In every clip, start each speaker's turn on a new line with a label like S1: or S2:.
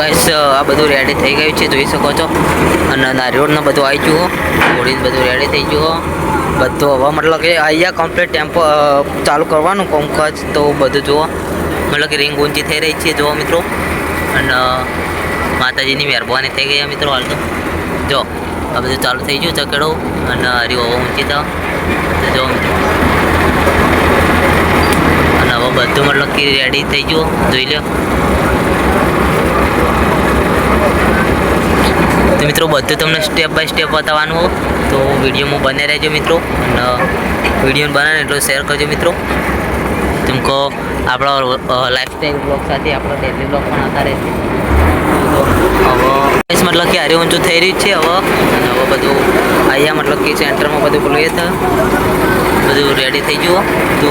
S1: Guys આ બધું ready થઈ ગયું છે, જોઈ શકો છો. અને નારિયોળનું બધું આવી ગયું ઘોડીને બધું રેડી થઈ ગયું બધું હવે મતલબ કે અહીંયા કમ્પ્લીટ ટેમ્પો ચાલુ કરવાનું કોમકાજ તો બધું જુઓ. મતલબ કે રિંગ ઊંચી થઈ રહી છે, જુઓ મિત્રો. અને માતાજીની મહેરબાની થઈ ગઈ મિત્રો હાલ તો. જો, આ બધું ચાલુ થઈ ગયું ચકેડો અને હરી હવા ઊંચી તો જો મિત્રો. અને હવે બધું મતલબ કે રેડી થઈ ગયું જોઈ લો તો મિત્રો બધું તમને સ્ટેપ બાય સ્ટેપ બતાવવાનું હોઉં. તો વિડીયોમાં બને રહેજો મિત્રો. અને વીડિયો બનાવે એટલો શેર કરજો મિત્રો. જેમકો આપણો લાઈફસ્ટાઈલ બ્લોગ સાથે આપણો ડેલી બ્લોગ પણ આવતા રહેશે હવે મતલબ કે હારી ઊંચું થઈ રહ્યું છે હવે. અને હવે બધું અહીંયા મતલબ કે સેન્ટરમાં બધું ખુલ્લું હતા બધું રેડી થઈ ગયું. તો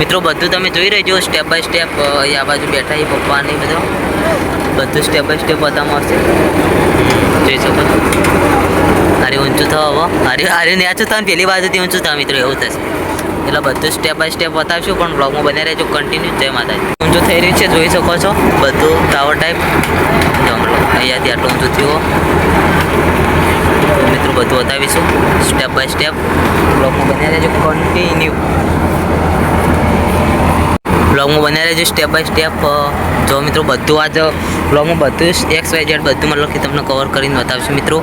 S1: મિત્રો, બધું તમે જોઈ રહેજો સ્ટેપ બાય સ્ટેપ આ બાજુ બેઠા એ પપ્પા ને બધો. બધું સ્ટેપ બાય સ્ટેપ બતાવવામાં આવશે જોઈ શકો છો. અરે ઊંચું થવા હવે અરે અરે ન્યાચું થાય પેલી બાજુથી ઊંચું થાય મિત્રો, એવું થશે. એટલે બધું સ્ટેપ બાય સ્ટેપ બતાવશું, પણ બ્લોગમાં બને રહેજો કન્ટિન્યુ જય માતાજી. ઊંચું થઈ રહ્યું છે, જોઈ શકો છો. બધું ટાવર ટાઈપ જો અહીંયાથી આટલું ઊંચું થયું મિત્રો, બધું બતાવીશું. સ્ટેપ બાય સ્ટેપ બ્લોગમાં બને રહેજો કન્ટિન્યુ બ્લોગમાં બને રહેજો સ્ટેપ બાય સ્ટેપ જો મિત્રો બધું આજ બ્લોગમાં બધું એક્સ વાય ઝેડ બધું મતલબ કે તમને કવર કરીને બતાવશું મિત્રો.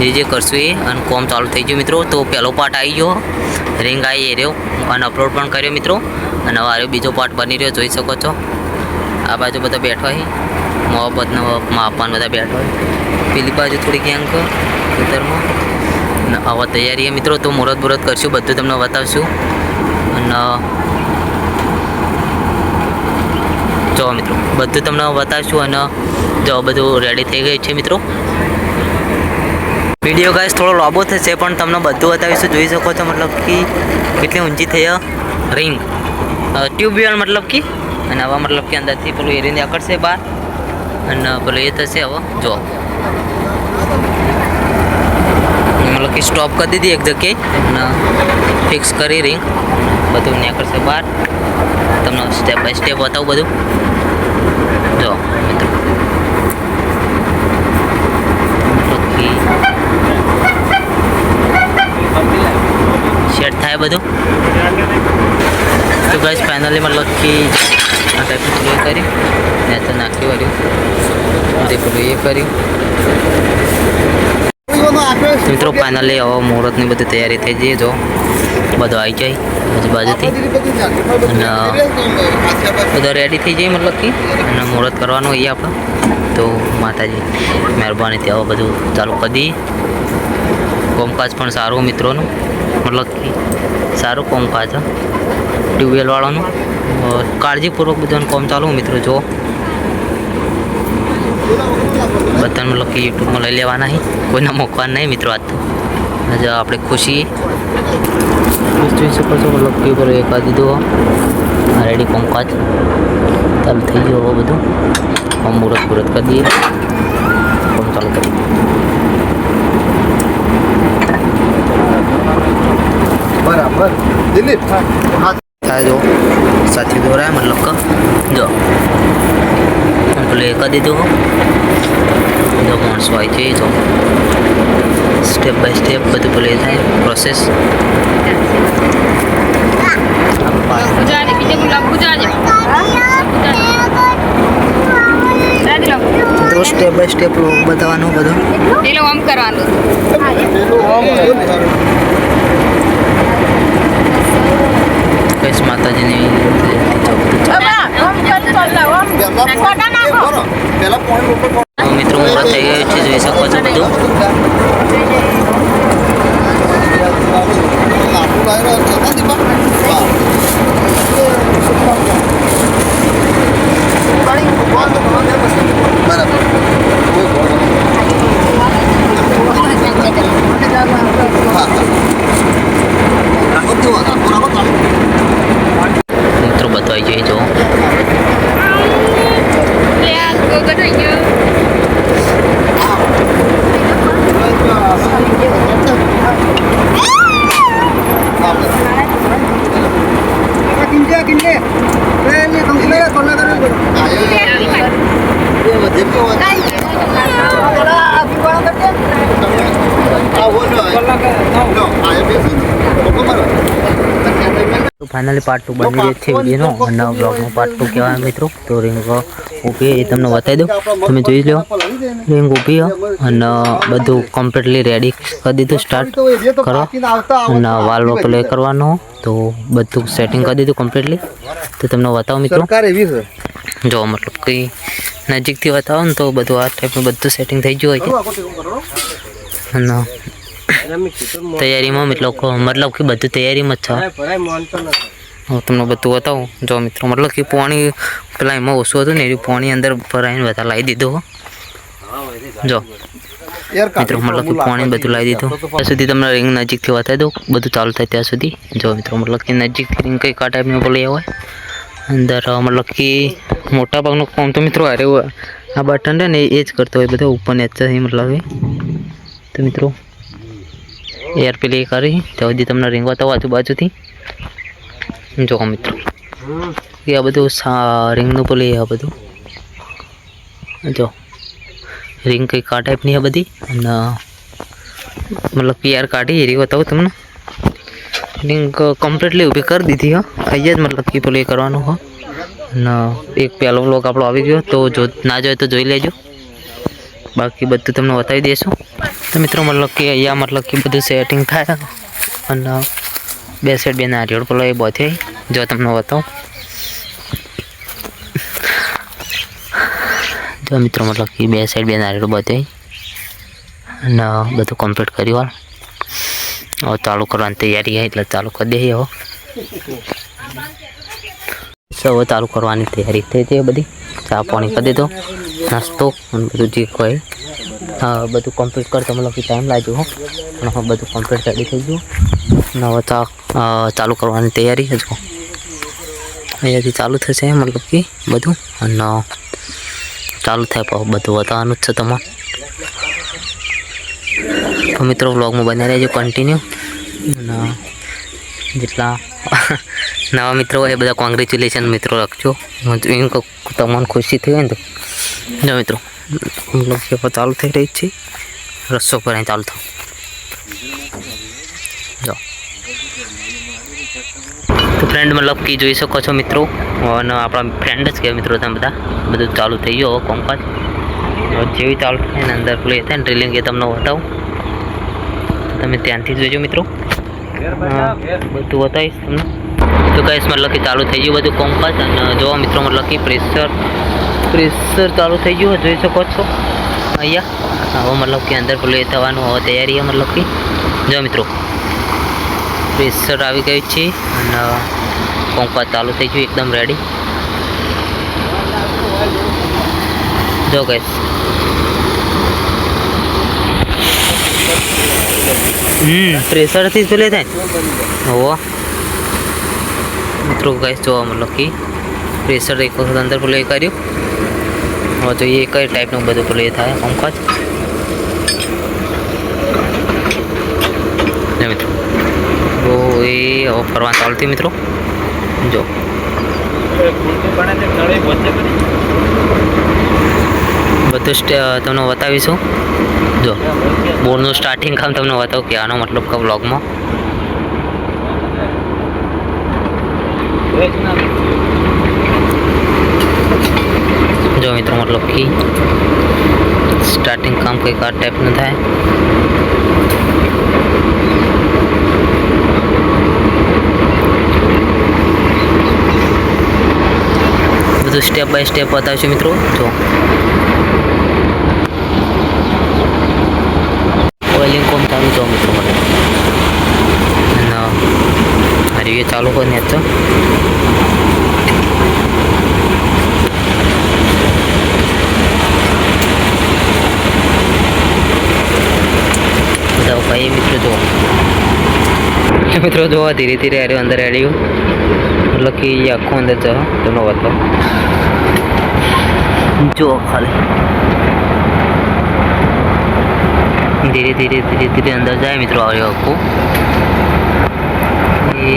S1: જે જે કરશું એ અને કોમ ચાલુ થઈ ગયું મિત્રો. તો પહેલો પાર્ટ આવી ગયો. રિંગ આવી એ રહ્યો. અને અપલોડ પણ કર્યો મિત્રો. અને હવે બીજો પાર્ટ બની રહ્યો, જોઈ શકો છો. આ બાજુ બધા બેઠો હોય મોહબ્બતનો માપવાનું બધા બેઠો હોય પેલી બાજુ થોડી ગેંગ ખેતરમાં. આવા હવે તૈયારી છે મિત્રો. તો મુહૂર્ત મુહૂર્ત કરશું, બધું તમને બતાવશું. અને જો મિત્રો, બધું તમને બતાવશું અને જો બધું રેડી થઈ ગયું છે મિત્રો. વીડિયો ગાઈસ થોડો લાંબો થશે, પણ તમને બધું બતાવીશું. જોઈ શકો છો મતલબ કે કેટલી ઊંચી થઈ રિંગ ટ્યુબવેલ મતલબ કે? અને આવા મતલબ કે અંદરથી પેલું એરીને નીકળશે બહાર. અને પેલું એ થશે હવે, જો. મતલબ કે સ્ટોપ કરી દીધી એક જગ્યાએ અને ફિક્સ કરી રિંગ બધું નીકળશે બહાર તમને સ્ટેપ બાય સ્ટેપ બતાવું બધું જો મિત્રો મતલબ કે સેટ થાય બધું તો ગાઈસ ફાઇનલી મતલબ કે આ ટાઈપનું પેલું એ કર્યું ને તો નાખ્યું વર્યું તે પેલું એ કર્યું તો મિત્રો ફાઇનલી હવે મુહૂર્તની બધી તૈયારી થઈ જઈએ જો. બધું આવી જાય બધી બાજુથી. અને બધા રેડી થઈ જાય મતલબ કે. અને મુહૂર્ત કરવાનું હોય આપણે. તો માતાજી મહેરબાનીથી ત્યાં બધું ચાલુ કરી દઈએ. કોમકાજ પણ સારું મિત્રોનું. મતલબ કે સારું કોમકાજ ટ્યુબવેલવાળાનું. કાળજીપૂર્વક બધાનું કોમ ચાલુ મિત્રો જો. બધાને મતલબ કે યુટ્યુબમાં લઈ લેવાના નહીં કોઈને મૂકવાના નહીં મિત્રો આજ તો. આજે આપણે ખુશી જોઈ શકો છો મતલબ કે પેલો એક દીધો. આ રેડી કોમકાજ ચાલુ થઈ ગયું હવે બધું. આમ મુહૂર્ત મુહૂર્ત કરી દઈએ. કોમ ચાલુ કરી
S2: બરાબર. દિલીપ. હા
S1: જો. સાથી દોરાય મતલબ કે. જો. આમ પેલું એ કરી દીધું જો માણસો આવી છે તો. સ્ટેપ બાય સ્ટેપ બધું પ્લે એ થાય પ્રોસેસ મિત્રો સ્ટેપ બાય સ્ટેપ બતાવવાનું બધું.
S3: પેલું આમ કરવાનું
S1: કઈશ માતાજીની
S2: પેલા પોઈન્ટ ઉપર
S1: તો મિત્રો મુહૂર્ત થઈ ગયું છે જોઈ શકો છો બધું
S2: લાકડું લાવ્યો છે ને દીપક હા બરાબર હા રાખો કેવો રાખો રાખો ચાલુ
S1: મિત્રો બધું આવી જાય જો
S3: લે આ ગોગો થઈ ગયો
S2: Ah, જેટલું હોય. આ પીવાના કરજે. આ ઓલો હોય. લો, આ એ બેસી ને. તો ખબર હોય.
S1: તો ફાઇનલી પાર્ટ ટુ બની રહ્યો છે વિડીયોનો. અને બ્લોગનો પાર્ટ ટુ કહેવાય મિત્રો. તો રિંગ ઊભી એ તમને બતાવી દઉં. તમે જોઈ લો રિંગ ઊભી અને બધું કમ્પ્લીટલી રેડી કરી દીધું સ્ટાર્ટ કરો. અને વાલ પ્લે કરવાનો. તો બધું સેટિંગ કરી દીધું કમ્પ્લીટલી તો તમને બતાવો મિત્રો. જો મતલબ કંઈ નજીકથી બતાવો ને તો બધું આ ટાઈપનું બધું સેટિંગ થઈ ગયું હોય છે અને તૈયારીમાં મતલબ કે- મતલબ કે બધું તૈયારીમાં જ છે. હું તમને બધું બતાવું. જો મિત્રો મતલબ કે પાણી પેલા એમાં ઓછું હતું ને એ પાણી અંદર ભરાઈને બધા લાવી દીધું હો. જો. મિત્રો મતલબ કે પાણી બધું લાવી દીધું. ત્યાં સુધી તમને રિંગ નજીકથી બતાવી દઉં. બધું ચાલુ થાય ત્યાં સુધી. જો મિત્રો મતલબ કે નજીકથી રિંગ કંઈક આ ટાઈપનું બોલી હોય. અંદર અ, મતલબ કે મોટા ભાગનું કામ તો મિત્રો હારે હોય. આ બટન છે ને એ જ કરતો હોય. બધા ઉપર ને જ છે મતલબ એ. તો મિત્રો એર પેલી કરી. ત્યાં સુધી તમને રિંગ તો આજુબાજુથી જો મિત્રો. એ આ બધું રિંગનું પેલી આ બધું. જો. રિંગ કંઈક આ ટાઈપની આ બધી. અને, મતલબ પીઆર કાઢી રીત બતાવું તમને. રિંગ કમ્પ્લીટલી ઊભી કરી દીધી, હા. અહીંયા જ મતલબ કે પેલું એ કરવાનું, હો. અને એક પહેલો વ્લોગ આપણો આવી ગયો. તો જો, ના જોઈએ તો જોઈ લેજો. બાકી બધું તમને બતાવી દઈશું તો મિત્રો મતલબ કે અહીંયા મતલબ કે બધું સેટિંગ થાય અને બે સાઈડ બે નારિયેળ પેલો એ બધે. જો તમને બતાવું. જો મિત્રો મતલબ કે બે સાઈડ બે નારિયેળ બધે. અને બધું કમ્પ્લીટ કર્યું વાળ હવે ચાલુ કરવાની તૈયારી છે એટલે ચાલુ કરી દઈએ So, હવે ચાલુ કરવાની તૈયારી થઈ હતી બધી. ચા પાણી કરી દીધો. નાસ્તો અને બધું જે કોઈ હા બધું કમ્પ્લીટ કરતા મતલબ કે ટાઈમ લાગ્યો હો. પણ હવે બધું કમ્પ્લીટ રેડી થઈ ગયું. અને હવે ચા અ, ચાલુ કરવાની તૈયારી છે જો. અહીંયાથી ચાલુ થશે મતલબ કે બધું. અને ચાલુ થાય પણ બધું બતાવવાનું જ છે તમારે. તો મિત્રો વ્લોગમાં બન્યા રહેજો કન્ટિન્યુ અને જેટલા નવા મિત્રો હોય એ બધા કોંગ્રેચ્યુલેશન મિત્રો રાખજો. હું જો એમ કહું કે તમને ખુશી થઈ હોય ને તો. જો મિત્રો. મતલબ હવે ચાલુ થઈ રહી છે. રસ્સો પર અહીં ચાલુ થાવ. જો. તો ફ્રેન્ડ મતલબ કે જોઈ શકો છો મિત્રો. અને આપણા ફ્રેન્ડ જ કે મિત્રો તમે બધા. બધું ચાલુ થઈ ગયો કોમકાજ. જેવી ચાલુ થાય ને અંદર ખુલ્લી થાય ને ડ્રિલિંગ એ તમને બતાવું. તમે ત્યાંથી જોજો મિત્રો. બધું બતાવીશ તમને. તો કહીશ મતલબ કે ચાલુ થઈ ગયું બધું કોમકાજ. અને જોવા મિત્રો, મતલબ કે પ્રેશર પ્રેશર ચાલુ થઈ ગયું હોય, જોઈ શકો છો. અહીંયા હવે મતલબ કે અંદર પેલું થવાનું હવે તૈયારી મતલબ કે. જો મિત્રો પ્રેશર આવી ગયું છે અને કોમકાજ ચાલુ થઈ ગયું એકદમ રેડી જો ગઈ હમ. પ્રેશરથી જ પેલે થાય? હોવા. મિત્રો ગાઈસ જોવા મતલબ કે પ્રેશર એક વખત અંદર પ્લે કર્યું. જોઈએ કઈ ટાઈપનું બધું પેલું એ થાય? કામકાજ ને મિત્રો? તો એ ફરવા ચાલતી મિત્રો? જો. બધું સ્ટે તમને બતાવીશું. જો. બોર્ડનું સ્ટાર્ટિંગ કામ તમને બતાવું કે આનો મતલબ કે વ્લોગમાં જો મિત્રો, મતલબ કે સ્ટાર્ટિંગ કામ કંઈક આ ટાઈપનું થાય. બધું સ્ટેપ બાય સ્ટેપ બતાવશું મિત્રો, જો. ઓઇલિંગ કોમ ચાલુ જો મિત્રો, મને. અને હરી ચાલુ કરીને તો બધા ભાઈ મિત્રો જુઓ. મિત્રો, જુઓ, ધીરે ધીરે હારે અંદર આવ્યું મતલબ કે એ આખું અંદર જવા તમને બતાવો જુઓ, ખાલી. ધીરે ધીરે ધીરે ધીરે અંદર જાય મિત્રો આવ્યો આખું. એ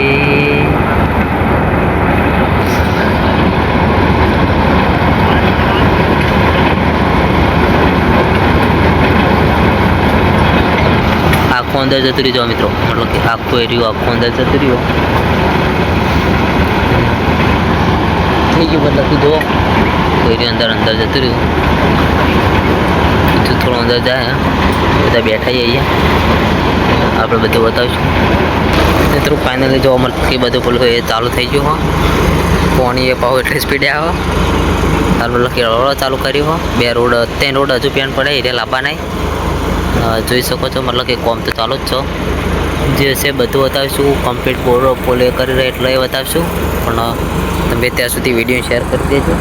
S1: આખું અંદર જતું રહ્યું મિત્રો. મતલબ કે આખું એરિયો આખું અંદર જતું રહ્યું. થઈ ગયું મતલબ કે જુઓ એરિયો અંદર અંદર જતું રહ્યું. બીજું થોડું અંદર જાય બધા બેઠા જઈએ. આપણે બધું બતાવીશું. મિત્રો ફાઇનલી જોવા મળતું કે બધું પેલું એ ચાલુ થઈ ગયું, હો. પોણી એ પાવ એટલી સ્પીડે આવે. ચાલુ, મતલબ કે રોડ ચાલુ કર્યું, હો. બે રોડ, ત્રણ રોડ હજુ પેન પડે એટલે લાંબા નહીં. જોઈ શકો છો, મતલબ કે કોમ તો ચાલુ જ છો. જે છે બધું બતાવીશું કમ્પ્લીટ બોર્ડ પોલે કરી રહ્યા, એટલે એ બતાવીશું. પણ તમે ત્યાં સુધી વીડિયો શેર કરી દેજો.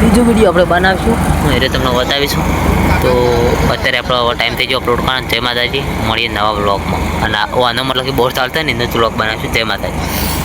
S1: બીજો વીડિયો આપણે બનાવીશું. એટલે તમને બતાવીશું. તો અત્યારે આપણો ટાઈમ થઈ ગયો અપલોડ કરવાનો. જય માતાજી. મળીએ નવા બ્લોગમાં અને આનો મતલબ કે બહુ ચાલતા ને, એનો બ્લોગ બનાવીશું. જય માતાજી.